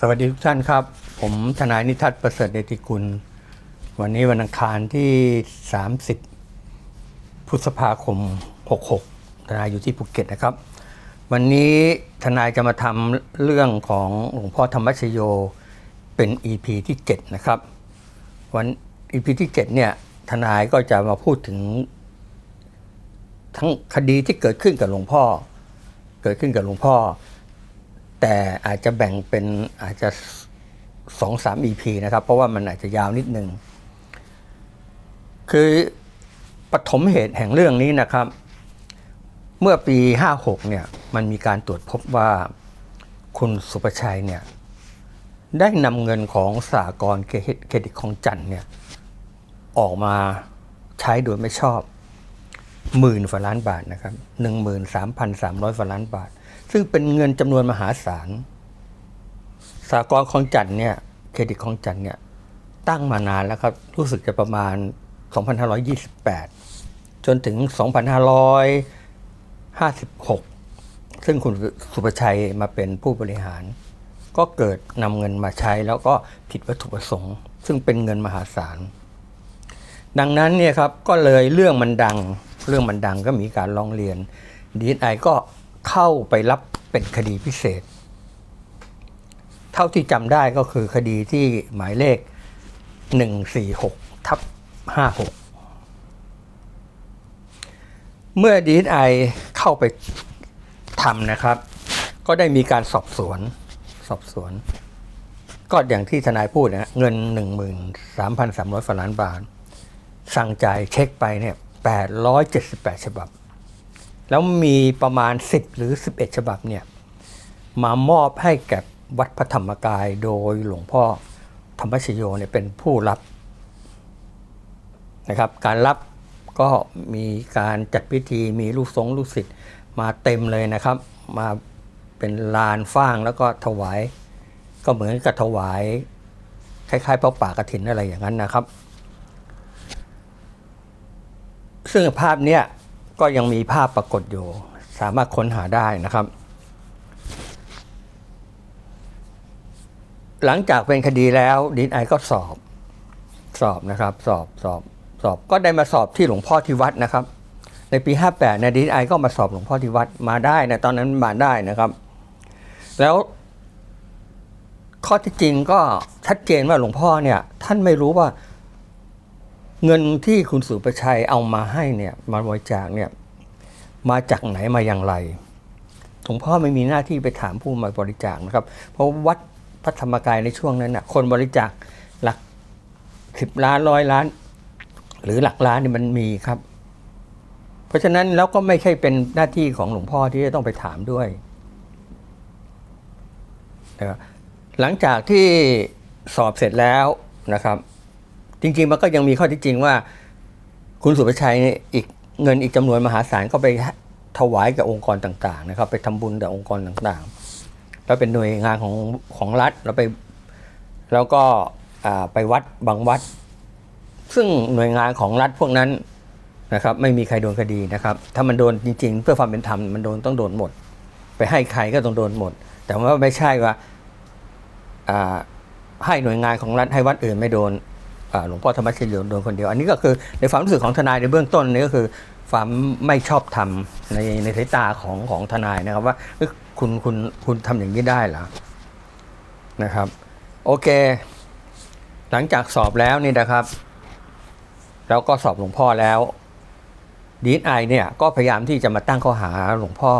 สวัสดีทุกท่านครับ ผมทนายนิทัศน์ประเสริฐเดชติกุล วันนี้วันอังคารที่ 30 พฤษภาคม 66 ทนายอยู่ที่ภูเก็ตนะครับ วันนี้ทนายจะมาทำเรื่องของหลวงพ่อธรรมชโยเป็น EP ที่ 7 นะครับ วัน EP ที่ 7 เนี่ยทนายก็จะมาพูดถึง ทั้งคดีที่เกิดขึ้นกับหลวงพ่อ เกิดขึ้นกับหลวงพ่อ แต่อาจจะแบ่งเป็นอาจจะสองสาม EP นะครับ เพราะว่ามันอาจจะยาวนิดนึง คือปฐมเหตุแห่งเรื่องนี้นะครับ เมื่อปี 56 เนี่ย มันมีการตรวจพบว่าคุณสุประชัยเนี่ย ได้นำเงินของสากลเครดิตของจันทร์เนี่ย ออกมาใช้โดยไม่ชอบ หมื่นฝาล้านบาทนะครับหนึ่งหมื่นสามพันสามร้อยฝาล้านบาท ซึ่งเป็นเงินจำนวนมหาศาลสากลของจันทร์เนี่ยเครดิตของจันทร์เนี่ยตั้งมานานแล้วครับ รู้สึกจะประมาณ 2528 จนถึง 2556 ซึ่งคุณสุประชัยมาเป็นผู้บริหาร ก็เกิดนำเงินมาใช้แล้วก็ผิดวัตถุประสงค์ ซึ่งเป็นเงินมหาศาล ดังนั้นเนี่ยครับก็เลยเรื่องมันดัง เรื่องมันดังก็มีการร้องเรียนดีไอก็เข้าไปรับเป็นคดีพิเศษ เท่าที่จำได้ก็คือคดีที่หมายเลข 146ทับ56 เมื่อดีไอเข้าไปทำนะครับ ก็ได้มีการสอบสวน สอบสวน ก็อย่างที่ทนายพูดนะเงิน 13,300ฝล้านบาท สั่งจ่ายเช็คไปเนี่ย 878 ฉบับ แล้วมีประมาณ 10 หรือ 11 ฉบับเนี่ยมามอบให้แก่วัดพระธรรมกายโดยหลวงพ่อธรรมชโยเนี่ยเป็นผู้รับนะครับ การรับก็มีการจัดพิธีมีลูกสงฆ์ลูกศิษย์มาเต็มเลยนะครับ มาเป็นลานฟ้างแล้วก็ถวาย ก็เหมือนกับถวายคล้ายๆเป้าป่ากระถินอะไรอย่างนั้นนะครับ ซึ่งภาพเนี้ยก็ยังมีภาพปรากฏอยู่ สามารถค้นหาได้นะครับ หลังจากเป็นคดีแล้วดีไอก็สอบสอบนะครับ สอบสอบสอบก็ได้มาสอบที่หลวงพ่อที่วัดนะครับ ในปี 58เนี่ยดีไอก็มาสอบหลวงพ่อที่วัดมาได้นะตอนนั้นมาได้นะครับ แล้วข้อที่จริงก็ชัดเจนว่าหลวงพ่อเนี่ยท่านไม่รู้ว่า เงินที่คุณสุประชัยเอามาให้เนี่ยมาบริจาคเนี่ยมาจากไหนมาอย่างไรหลวงพ่อไม่มีหน้าที่ไปถามผู้มาบริจาคนะครับ เพราะวัดพระธรรมกายในช่วงนั้นน่ะคนบริจาคหลักสิบล้านร้อยล้าน หรือหลักล้านนี่มันมีครับ เพราะฉะนั้นแล้วก็ไม่ใช่เป็นหน้าที่ของหลวงพ่อที่จะต้องไปถามด้วยนะหลังจากที่สอบเสร็จแล้วนะครับ จริง ๆ มันก็ยังมีข้อที่จริงว่า คุณสุประชัยเนี่ยอีกเงินอีกจำนวนมหาศาลก็ไปถวายกับองค์กรต่าง ๆ นะครับ ไปทำบุญกับองค์กรต่างๆ แล้วเป็นหน่วยงานของของรัฐแล้วไปแล้วก็ไปวัดบางวัด ซึ่งหน่วยงานของรัฐพวกนั้นนะครับ ไม่มีใครโดนคดีนะครับ ถ้ามันโดนจริง ๆ เพื่อความเป็นธรรมมันโดนต้องโดนหมด ไปให้ใครก็ต้องโดนหมด แต่ว่าไม่ใช่ว่าให้หน่วยงานของรัฐให้วัดอื่นไม่โดน หลวงพ่อธรรมชโยโดนคนเดียว อันนี้ก็คือในความรู้สึกของทนายในเบื้องต้นนี่ก็คือความไม่ชอบธรรมในในสายตาของของทนายนะครับว่าคุณคุณคุณทำอย่างนี้ได้เหรอนะครับ โอเค หลังจากสอบแล้วนี่นะครับ แล้วก็สอบหลวงพ่อแล้วดีนไอเนี่ยก็พยายามที่จะมาตั้งข้อหาหลวงพ่อ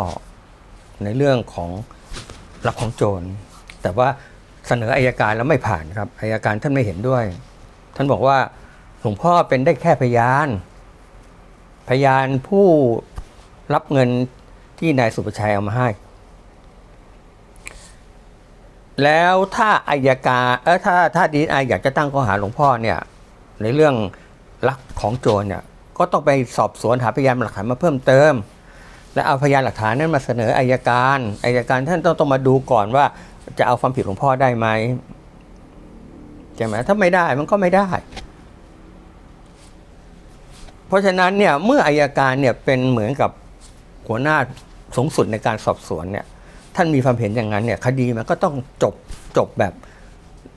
ในเรื่องของรับของโจร แต่ว่าเสนออายการแล้วไม่ผ่านครับอายการท่านไม่เห็นด้วย ท่านบอกว่าหลวงพ่อเป็นได้แค่พยาน พยานผู้รับเงินที่นายสุประชัยเอามาให้ แล้วถ้าอายการเออถ้าถ้าดีไออยากจะตั้งข้อหาหลวงพ่อเนี่ยในเรื่องลักของโจรเนี่ยก็ต้องไปสอบสวนหาพยานหลักฐานมาเพิ่มเติม และเอาพยานหลักฐานนั้นมาเสนออายการอายการท่านต้องต้องมาดูก่อนว่าจะเอาความผิดหลวงพ่อได้ไหม ใช่ไหมถ้าไม่ได้มันก็ไม่ได้ เพราะฉะนั้นเนี่ยเมื่ออายการเนี่ยเป็นเหมือนกับหัวหน้าสูงสุดในการสอบสวนเนี่ยท่านมีความเห็นอย่างนั้นเนี่ยคดีมันก็ต้องจบจบแบบ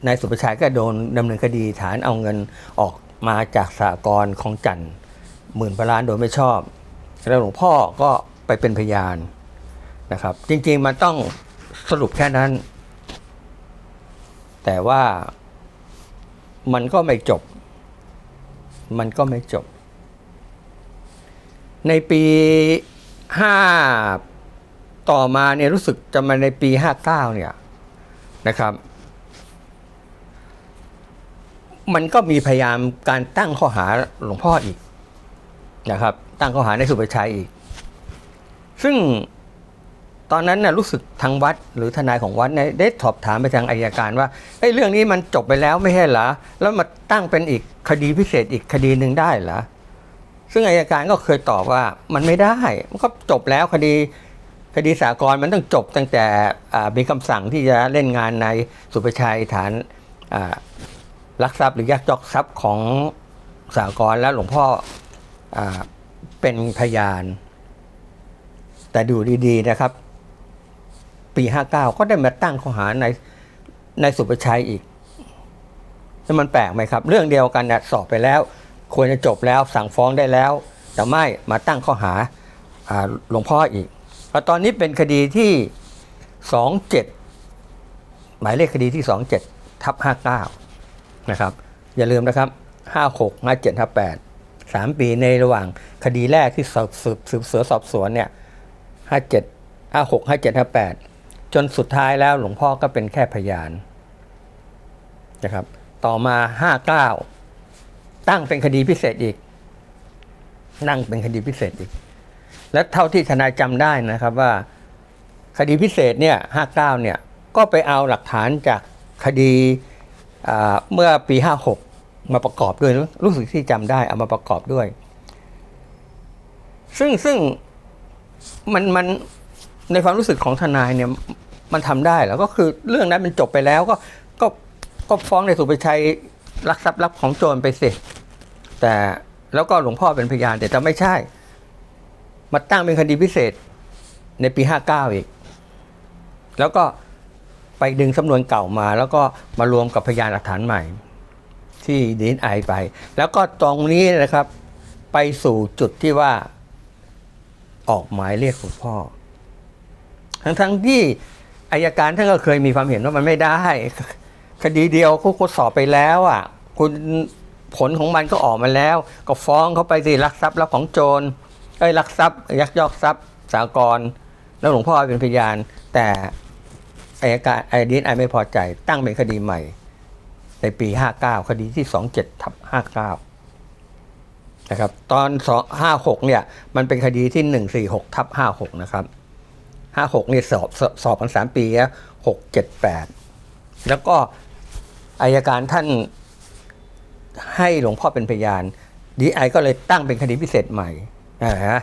นายสุประชัยก็โดนดำเนินคดีฐานเอาเงินออกมาจากสากรของจันทร์หมื่นกว่าล้านโดยไม่ชอบ แล้วหลวงพ่อก็ไปเป็นพยานนะครับ จริงๆมันต้องสรุปแค่นั้น แต่ว่า มันก็ไม่จบ มันก็ไม่จบ ในปีห้าต่อมาเนี่ยรู้สึกจะมาในปีห้าเก้าเนี่ยนะครับ มันก็มีพยายามการตั้งข้อหาหลวงพ่ออีกนะครับ ตั้งข้อหาในสุประชัยอีก ซึ่ง ตอนนั้นน่ะรู้สึกทางวัดหรือทนายของวัดเนี่ยได้สอบถามไปทางอายการว่าเอ้ยเรื่องนี้มันจบไปแล้วไม่ใช่เหรอแล้วมาตั้งเป็นอีกคดีพิเศษอีกคดีหนึ่งได้เหรอซึ่งอายการก็เคยตอบว่ามันไม่ได้มันก็จบแล้วคดีคดีสากลมันต้องจบตั้งแต่มีคำสั่งที่จะเล่นงานในสุประชัยฐานลักทรัพย์หรือยักยอกทรัพย์ของสากลแล้วหลวงพ่ออเป็นพยาน แต่ดูดีๆนะครับ ปี59ก็ได้มาตั้งข้อหาในในสุประชัยอีกแล้วมันแปลกไหมครับ เรื่องเดียวกันสอบไปแล้ว ควรจะจบแล้วสั่งฟ้องได้แล้ว แต่ไม่มาตั้งข้อหาหลวงพ่ออีกแล้วตอนนี้เป็นคดีที่27หมายเลขคดีที่27ทับ59นะครับ อย่าลืมนะครับ56 57 58 3ปีในระหว่างคดีแรกที่สอบสืบสืบสวนสอบสวนเนี่ย57 56 57 58จ จนสุดท้ายแล้วหลวงพ่อก็เป็นแค่พยานนะครับ ต่อมา59ตั้งเป็นคดีพิเศษอีก นั่งเป็นคดีพิเศษอีก และเท่าที่ทนายจำได้นะครับว่า คดีพิเศษเนี่ย59เนี่ยก็ไปเอาหลักฐานจากคดีเมื่อปี56มาประกอบด้วยรู้สึกที่จำได้เอามาประกอบด้วย ซึ่งซึ่งมันมัน ในความรู้สึกของทนายเนี่ยมันทำได้แล้วก็คือเรื่องนั้นมันจบไปแล้วก็ก็ก็ฟ้องในสุภชัยลักทรัพย์รับของโจรไปสิแต่แล้วก็หลวงพ่อเป็นพยานแต่จะไม่ใช่ มาตั้งเป็นคดีพิเศษในปีห้าเก้าอีก แล้วก็ไปดึงสำนวนเก่ามา แล้วก็มารวมกับพยานหลักฐานใหม่ ที่ดีนไอไป แล้วก็ตรงนี้นะครับ ไปสู่จุดที่ว่าออกหมายเรียกหลวงพ่อ ทั้งทั้งที่อายการท่านก็เคยมีความเห็นว่ามันไม่ได้ คดีเดียวเขาสอบไปแล้วอะ คุณผลของมันก็ออกมาแล้ว ก็ฟ้องเขาไปสิลักทรัพย์รับของโจรเอ้ยลักทรัพย์ ยักยอกทรัพย์สากลแล้วหลวงพ่อเป็นพยาน แต่อายการไอดีนไอไม่พอใจ ตั้งเป็นคดีใหม่ ในปี 59 คดีที่ 27ทับ59 นะครับ ตอนห้าหกเนี่ย มันเป็นคดีที่หนึ่งสี่หกทับห้าหกนะครับ ห้าหกเนี่ยสอบสอบสอบกันสามปีแล้วหกเจ็ดแปดแล้วก็อายการท่านให้หลวงพ่อเป็นพยานดีไอก็เลยตั้งเป็นคดีพิเศษใหม่นะฮะ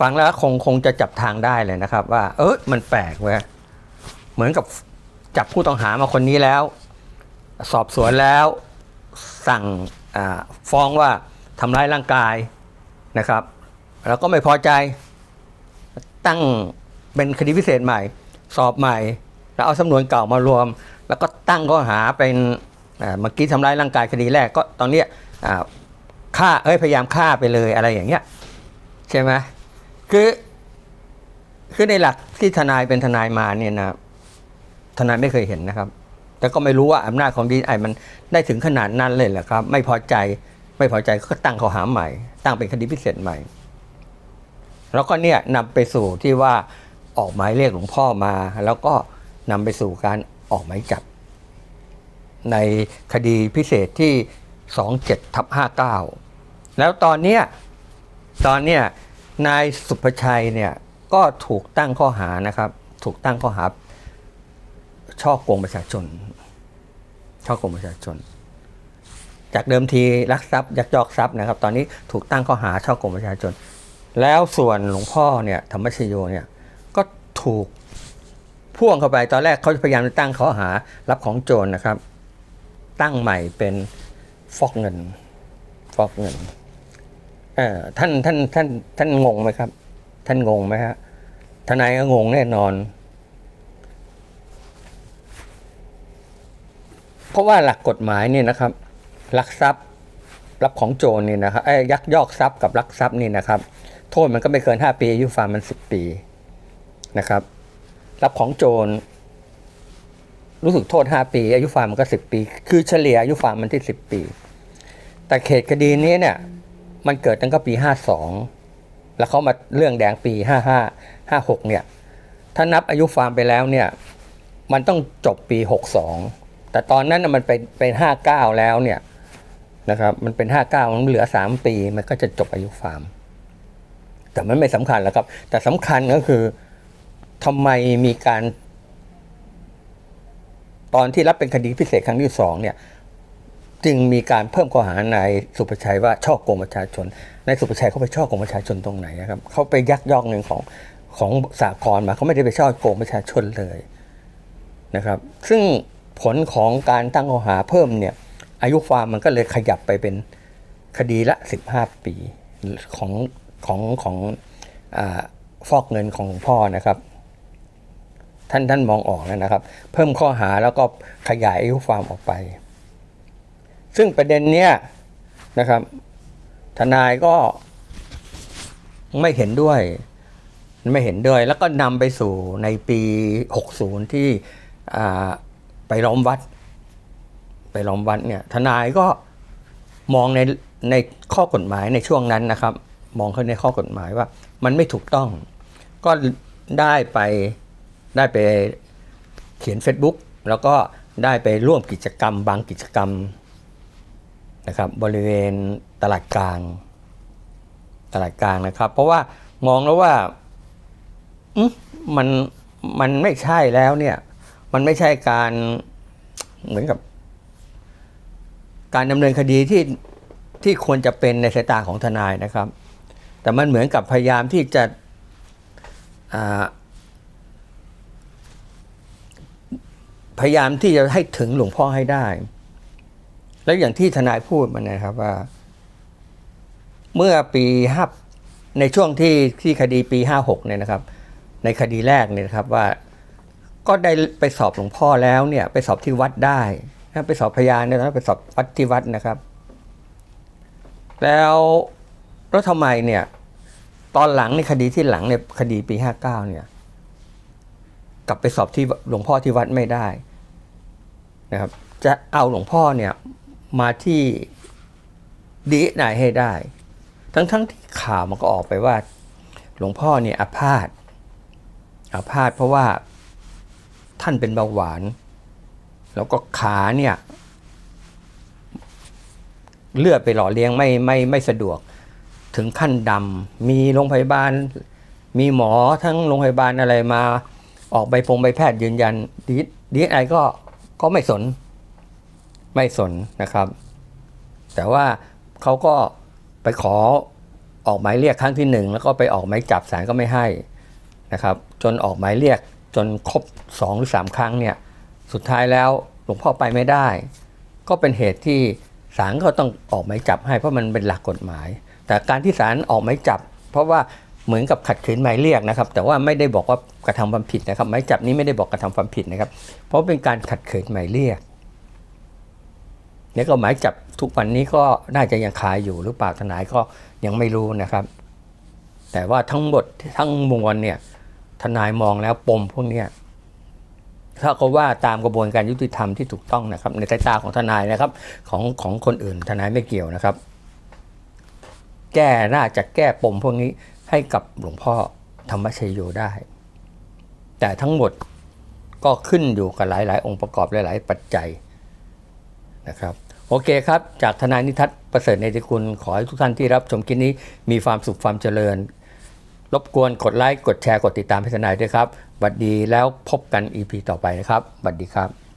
ฟังแล้วคงคงจะจับทางได้เลยนะครับ ว่า เออมันแปลกเว้ยเหมือนกับจับผู้ต้องหามาคนนี้แล้ว สอบสวนแล้วสั่งฟ้องว่าทำร้ายร่างกายนะครับ แล้วก็ไม่พอใจตั้ง เป็นคดีพิเศษใหม่ สอบใหม่ แล้วเอาสำนวนเก่ามารวม แล้วก็ตั้งข้อหาเป็นเมื่อกี้ทำร้ายร่างกายคดีแรกก็ตอนเนี้ยฆ่าเอ้ยพยายามฆ่าไปเลยอะไรอย่างเงี้ยใช่ไหมคือคือในหลักที่ทนายเป็นทนายมาเนี่ยนะทนายไม่เคยเห็นนะครับ แต่ก็ไม่รู้ว่าอำนาจของดีไอมันได้ถึงขนาดนั้นเลยเหรอครับ ไม่พอใจไม่พอใจก็ตั้งข้อหาใหม่ ตั้งเป็นคดีพิเศษใหม่ แล้วก็เนี่ยนำไปสู่ที่ว่า ออกหมายเรียกหลวงพ่อมา แล้วก็นำไปสู่การออกหมายจับ ในคดีพิเศษที่ 27ทับ59 แล้วตอนเนี้ยตอนเนี้ยนายสุภชัยเนี่ยก็ถูกตั้งข้อหานะครับ ถูกตั้งข้อหา ช่อโกงประชาชน ช่อโกงประชาชน จากเดิมทีลักทรัพย์ยักยอกทรัพย์นะครับ ตอนนี้ถูกตั้งข้อหาช่อโกงประชาชน แล้วส่วนหลวงพ่อเนี่ยธรรมชโยเนี่ยูกพ่วงเข้าไปตอนแรกเขาพยายามจะตั้งข้อหารับของโจรนนะครับ ตั้งใหม่เป็นฟอกเงิน ฟอกเงินท่านท่านท่านท่านงงไหมครับ ท่านงงไหมฮะทนายก็งงแน่นอน เพราะว่าหลักกฎหมายเนี่ยนะครับลักทรัพย์รับของโจรนี่นะครับยักยอกทรัพย์กับลักทรัพย์นี่นะครับ โทษมันก็ไม่เกิน 5 ปีอายุความมัน 10 ปี นะครับ รับของโจร รู้สึกโทษ 5 ปี อายุความมันก็ 10 ปี คือเฉลี่ยอายุความมันที่ 10 ปี แต่เขตคดีนี้เนี่ย มันเกิดตั้งแต่ปี 52 แล้วเขามาเรื่องแดงปี 55 56 เนี่ย ถ้านับอายุความไปแล้วเนี่ย มันต้องจบปี 62 แต่ตอนนั้นมันเป็นเป็น 59 แล้วเนี่ยนะครับ มันเป็น 59 มันเหลือ 3 ปี มันก็จะจบอายุความแต่มันไม่สำคัญแล้วครับ แต่สำคัญก็คือ ทำไมมีการ ตอนที่รับเป็นคดีพิเศษครั้งที่สองเนี่ย จึงมีการเพิ่มข้อหานายสุประชัยว่าช่อโกงประชาชนนายสุประชัยเขาไปช่อโกงประชาชนตรงไหนนะครับเขาไปยักยอกเงินของของสากลมาเขาไม่ได้ไปช่อโกงประชาชนเลยนะครับ ซึ่งผลของการตั้งข้อหาเพิ่มเนี่ย อายุความมันก็เลยขยับไปเป็นคดีละ 15 ปีของของของอฟอกเงินของหลวงพ่อนะครับ ท่านท่านมองออกแล้วนะครับ เพิ่มข้อหาแล้วก็ขยายอายุความออกไป ซึ่งประเด็นเนี้ยนะครับ ทนายก็ไม่เห็นด้วย ไม่เห็นด้วย แล้วก็นำไปสู่ในปี 60 ที่ไปล้อมวัด ไปล้อมวัดเนี่ยทนายก็มองในในข้อกฎหมายในช่วงนั้นนะครับ มองเข้าในข้อกฎหมายว่า มันไม่ถูกต้อง ก็ได้ไป ได้ไปเขียน Facebook แล้วก็ได้ไปร่วมกิจกรรมบางกิจกรรมนะครับบริเวณตลาดกลาง ตลาดกลางนะครับ เพราะว่ามองแล้วว่ามันมันไม่ใช่แล้วเนี่ย มันไม่ใช่การเหมือนกับ การดำเนินคดีที่ที่ควรจะเป็นในสายตาของทนายนะครับ แต่มันเหมือนกับพยายามที่จะอ่า พยายามที่จะให้ถึงหลวงพ่อให้ได้ แล้วอย่างที่ทนายพูดมานะครับว่า เมื่อปีห้าในช่วงที่ที่คดีปีห้าหกเนี่ยนะครับ ในคดีแรกเนี่ยนะครับว่า ก็ได้ไปสอบหลวงพ่อแล้วเนี่ย ไปสอบที่วัดได้นะไปสอบพยานเนี่ยนะไปสอบวัดที่วัดนะครับ แล้วแล้วทำไมเนี่ย ตอนหลังในคดีที่หลังเนี่ยคดีปีห้าเก้าเนี่ย กลับไปสอบที่หลวงพ่อที่วัดไม่ได้ นะครับ จะเอาหลวงพ่อเนี่ยมาที่ดีไหนให้ได้ ทั้งๆทที่ข่าวมันก็ออกไปว่า หลวงพ่อเนี่ยอาพาธอาพาธเพราะว่าท่านเป็นเบาหวาน แล้วก็ขาเนี่ยเลือดไปหล่อเลี้ยงไม่ไม่ไม่สะดวกถึงขั้นดำมีโรงพยาบาล มีหมอทั้งโรงพยาบาลอะไรมา ออกใบพงใบแพทย์ยืนยันดีดีไอก็ ก็ไม่สน ไม่สนนะครับ แต่ว่าเขาก็ไปขอออกหมายเรียกครั้งที่หนึ่งแล้วก็ไปออกหมายจับศาลก็ไม่ให้นะครับ จนออกหมายเรียกจนครบสองหรือสามครั้งเนี่ยสุดท้ายแล้วหลวงพ่อไปไม่ได้ ก็เป็นเหตุที่ศาลก็ต้องออกหมายจับให้เพราะมันเป็นหลักกฎหมาย แต่การที่ศาลออกหมายจับ เพราะว่า เหมือนกับขัดขืนหมายเรียกนะครับ แต่ว่าไม่ได้บอกว่ากระทำความผิดนะครับหมายจับนี้ไม่ได้บอกกระทำความผิดนะครับ เพราะเป็นการขัดขืนหมายเรียกเนี่ก็หมายจับทุกวันนี้ก็น่าจะยังคายอยู่หรือเปล่าทนายก็ยังไม่รู้นะครับ แต่ว่าทั้งหมดทั้งมวลเนี่ยทนายมองแล้วปมพวกเนี้ยถ้าก็ว่าตามกระบวนการยุติธรรมที่ถูกต้องนะครับ ในสายตาของทนายนะครับ ของของคนอื่นทนายไม่เกี่ยวนะครับ แก้น่าจะแก้ปมพวกนี้ ให้กับหลวงพ่อธรรมชโยได้ แต่ทั้งหมดก็ขึ้นอยู่กับหลาย ๆ องค์ประกอบหลาย ๆ ปัจจัยนะครับโอเคครับ จากทนายนิทัศน์ประเสริฐในติคุณขอให้ทุกท่านที่รับชมคลิปนี้มีความสุขความเจริญ รบกวนกดไลค์กดแชร์กดติดตามให้ทนายด้วยครับบัดดีแล้วพบกัน EP ต่อไปนะครับบัดดีครับ